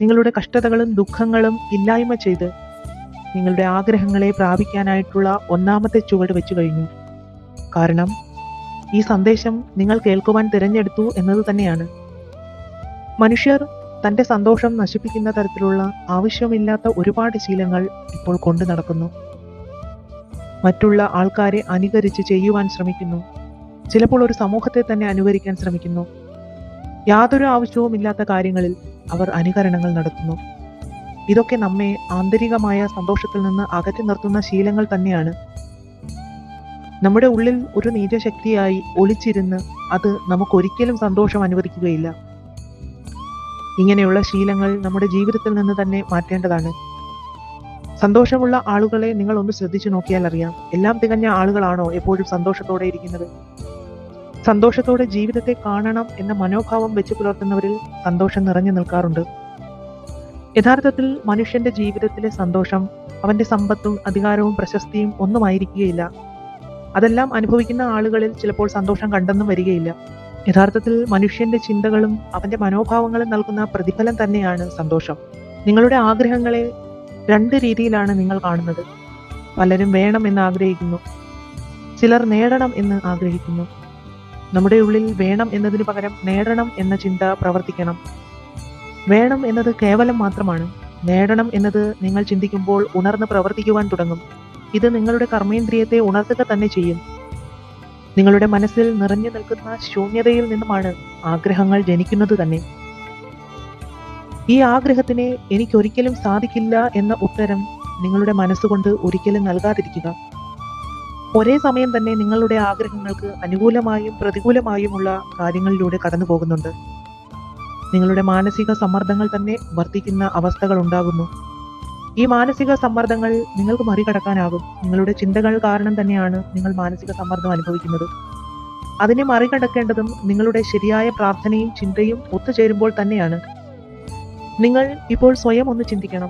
നിങ്ങളുടെ കഷ്ടതകളും ദുഃഖങ്ങളും ഇല്ലായ്മ ചെയ്ത് നിങ്ങളുടെ ആഗ്രഹങ്ങളെ പ്രാപിക്കാനായിട്ടുള്ള ഒന്നാമത്തെ ചുവട് വെച്ചു കഴിഞ്ഞു. കാരണം ഈ സന്ദേശം നിങ്ങൾ കേൾക്കുവാൻ തിരഞ്ഞെടുത്തു എന്നത് തന്നെയാണ്. മനുഷ്യർ തന്റെ സന്തോഷം നശിപ്പിക്കുന്ന തരത്തിലുള്ള ആവശ്യമില്ലാത്ത ഒരുപാട് ശീലങ്ങൾ ഇപ്പോൾ കൊണ്ടു നടക്കുന്നു. മറ്റുള്ള ആൾക്കാരെ അനുകരിച്ച് ചെയ്യുവാൻ ശ്രമിക്കുന്നു. ചിലപ്പോൾ ഒരു സമൂഹത്തെ തന്നെ അനുകരിക്കാൻ ശ്രമിക്കുന്നു. യാതൊരു ആവശ്യവുമില്ലാത്ത കാര്യങ്ങളിൽ അവർ അനുകരണങ്ങൾ നടത്തുന്നു. ഇതൊക്കെ നമ്മെ ആന്തരികമായ സന്തോഷത്തിൽ നിന്ന് അകറ്റി നിർത്തുന്ന ശീലങ്ങൾ തന്നെയാണ്. നമ്മുടെ ഉള്ളിൽ ഒരു നീചശക്തിയായി ഒളിച്ചിരുന്ന് അത് നമുക്കൊരിക്കലും സന്തോഷം അനുവദിക്കുകയില്ല. ഇങ്ങനെയുള്ള ശീലങ്ങൾ നമ്മുടെ ജീവിതത്തിൽ നിന്ന് തന്നെ മാറ്റേണ്ടതാണ്. സന്തോഷമുള്ള ആളുകളെ നിങ്ങൾ ഒന്ന് ശ്രദ്ധിച്ചു നോക്കിയാൽ അറിയാം എല്ലാം തികഞ്ഞ ആളുകളാണോ എപ്പോഴും സന്തോഷത്തോടെ ഇരിക്കുന്നത്? സന്തോഷത്തോടെ ജീവിതത്തെ കാണണം എന്ന മനോഭാവം വെച്ച് പുലർത്തുന്നവരിൽ സന്തോഷം നിറഞ്ഞു നിൽക്കാറുണ്ട്. യഥാർത്ഥത്തിൽ മനുഷ്യന്റെ ജീവിതത്തിലെ സന്തോഷം അവന്റെ സമ്പത്തും അധികാരവും പ്രശസ്തിയും ഒന്നുമായിരിക്കുകയില്ല. അതെല്ലാം അനുഭവിക്കുന്ന ആളുകളിൽ ചിലപ്പോൾ സന്തോഷം കണ്ടെന്നും വരികയില്ല. യഥാർത്ഥത്തിൽ മനുഷ്യന്റെ ചിന്തകളും അവന്റെ മനോഭാവങ്ങളും നൽകുന്ന പ്രതിഫലം തന്നെയാണ് സന്തോഷം. നിങ്ങളുടെ ആഗ്രഹങ്ങളെ രണ്ട് രീതിയിലാണ് നിങ്ങൾ കാണുന്നത്. പലരും വേണം എന്ന് ആഗ്രഹിക്കുന്നു. ചിലർ നേടണം എന്ന് ആഗ്രഹിക്കുന്നു. നമ്മുടെ ഉള്ളിൽ വേണം എന്നതിനു പകരം നേടണം എന്ന ചിന്ത പ്രവർത്തിക്കണം. വേണം എന്നത് കേവലം മാത്രമാണ്. നേടണം എന്നത് നിങ്ങൾ ചിന്തിക്കുമ്പോൾ ഉണർന്ന് പ്രവർത്തിക്കുവാൻ തുടങ്ങും. ഇത് നിങ്ങളുടെ കർമ്മേന്ദ്രിയത്തെ ഉണർത്തുക തന്നെ ചെയ്യും. നിങ്ങളുടെ മനസ്സിൽ നിറഞ്ഞു നിൽക്കുന്ന ശൂന്യതയിൽ നിന്നുമാണ് ആഗ്രഹങ്ങൾ ജനിക്കുന്നത് തന്നെ. ഈ ആഗ്രഹത്തിന് എനിക്കൊരിക്കലും സാധിക്കില്ല എന്ന ഉത്തരം നിങ്ങളുടെ മനസ്സുകൊണ്ട് ഒരിക്കലും നൽകാതിരിക്കുക. ഒരേ സമയം തന്നെ നിങ്ങളുടെ ആഗ്രഹങ്ങൾക്ക് അനുകൂലമായും പ്രതികൂലമായുമുള്ള കാര്യങ്ങളിലൂടെ കടന്നു പോകുന്നുണ്ട്. നിങ്ങളുടെ മാനസിക സമ്മർദ്ദങ്ങൾ തന്നെ വർദ്ധിക്കുന്ന അവസ്ഥകൾ ഉണ്ടാകുന്നു. ഈ മാനസിക സമ്മർദ്ദങ്ങൾ നിങ്ങൾക്ക് മറികടക്കാനാകും. നിങ്ങളുടെ ചിന്തകൾ കാരണം തന്നെയാണ് നിങ്ങൾ മാനസിക സമ്മർദ്ദം അനുഭവിക്കുന്നത്. അതിനെ മറികടക്കേണ്ടതും നിങ്ങളുടെ ശരിയായ പ്രാർത്ഥനയും ചിന്തയും ഒത്തുചേരുമ്പോൾ തന്നെയാണ്. നിങ്ങൾ ഇപ്പോൾ സ്വയം ഒന്ന് ചിന്തിക്കണം.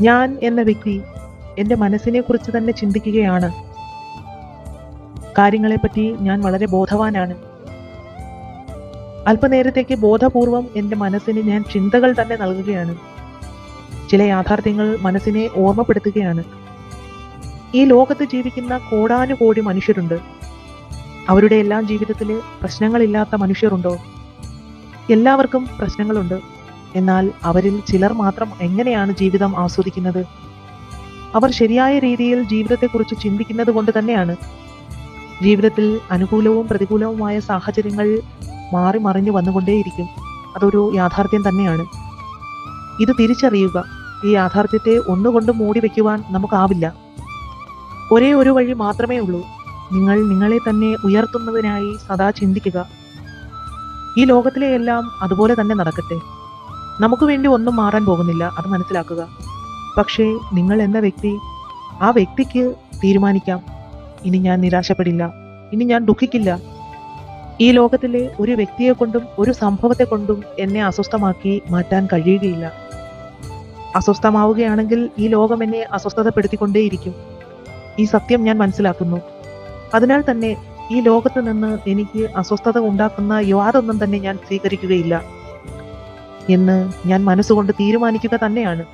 ഞാൻ എന്ന വ്യക്തി എന്റെ മനസ്സിനെ കുറിച്ച് തന്നെ ചിന്തിക്കുകയാണ്. കാര്യങ്ങളെപ്പറ്റി ഞാൻ വളരെ ബോധവാനാണ്. അല്പനേരത്തേക്ക് ബോധപൂർവം എന്റെ മനസ്സിന് ഞാൻ ചിന്തകൾ തന്നെ നൽകുകയാണ്. ചില യാഥാർത്ഥ്യങ്ങൾ മനസ്സിനെ ഓർമ്മപ്പെടുത്തുകയാണ്. ഈ ലോകത്ത് ജീവിക്കുന്ന കോടാനുകോടി മനുഷ്യരുണ്ട്. അവരുടെ എല്ലാം ജീവിതത്തിൽ പ്രശ്നങ്ങളില്ലാത്ത മനുഷ്യരുണ്ടോ? എല്ലാവർക്കും പ്രശ്നങ്ങളുണ്ട്. എന്നാൽ അവരിൽ ചിലർ മാത്രം എങ്ങനെയാണ് ജീവിതം ആസ്വദിക്കുന്നത്? അവർ ശരിയായ രീതിയിൽ ജീവിതത്തെക്കുറിച്ച് ചിന്തിക്കുന്നത് കൊണ്ട് തന്നെയാണ്. ജീവിതത്തിൽ അനുകൂലവും പ്രതികൂലവുമായ സാഹചര്യങ്ങൾ മാറി മറിഞ്ഞു വന്നുകൊണ്ടേയിരിക്കും. അതൊരു യാഥാർത്ഥ്യം തന്നെയാണ്. ഇത് തിരിച്ചറിയുക. ഈ യാഥാർത്ഥ്യത്തെ ഒന്നുകൊണ്ട് മൂടി വയ്ക്കുവാൻ നമുക്കാവില്ല. ഒരേ ഒരു വഴി മാത്രമേ ഉള്ളൂ. നിങ്ങൾ നിങ്ങളെ തന്നെ ഉയർത്തുന്നതിനായി സദാ ചിന്തിക്കുക. ഈ ലോകത്തിലെ എല്ലാം അതുപോലെ തന്നെ നടക്കട്ടെ. നമുക്ക് വേണ്ടി ഒന്നും മാറാൻ പോകുന്നില്ല. അത് മനസ്സിലാക്കുക. പക്ഷേ നിങ്ങൾ എന്ന വ്യക്തി ആ വ്യക്തിക്ക് തീരുമാനിക്കാം. ഇനി ഞാൻ നിരാശപ്പെടില്ല. ഇനി ഞാൻ ദുഃഖിക്കില്ല. ഈ ലോകത്തിലെ ഒരു വ്യക്തിയെ കൊണ്ടും ഒരു സംഭവത്തെ കൊണ്ടും എന്നെ അസ്വസ്ഥമാക്കി മാറ്റാൻ കഴിയുകയില്ല. അസ്വസ്ഥമാവുകയാണെങ്കിൽ ഈ ലോകം എന്നെ അസ്വസ്ഥതപ്പെടുത്തിക്കൊണ്ടേയിരിക്കും. ഈ സത്യം ഞാൻ മനസ്സിലാക്കുന്നു. അതിനാൽ തന്നെ ഈ ലോകത്ത് നിന്ന് എനിക്ക് അസ്വസ്ഥത ഉണ്ടാക്കുന്ന യാതൊന്നും തന്നെ ഞാൻ സ്വീകരിക്കുകയില്ല. എന്ന് ഞാൻ മനസ്സുകൊണ്ട് തീരുമാനിക്കുക തന്നെയാണ്.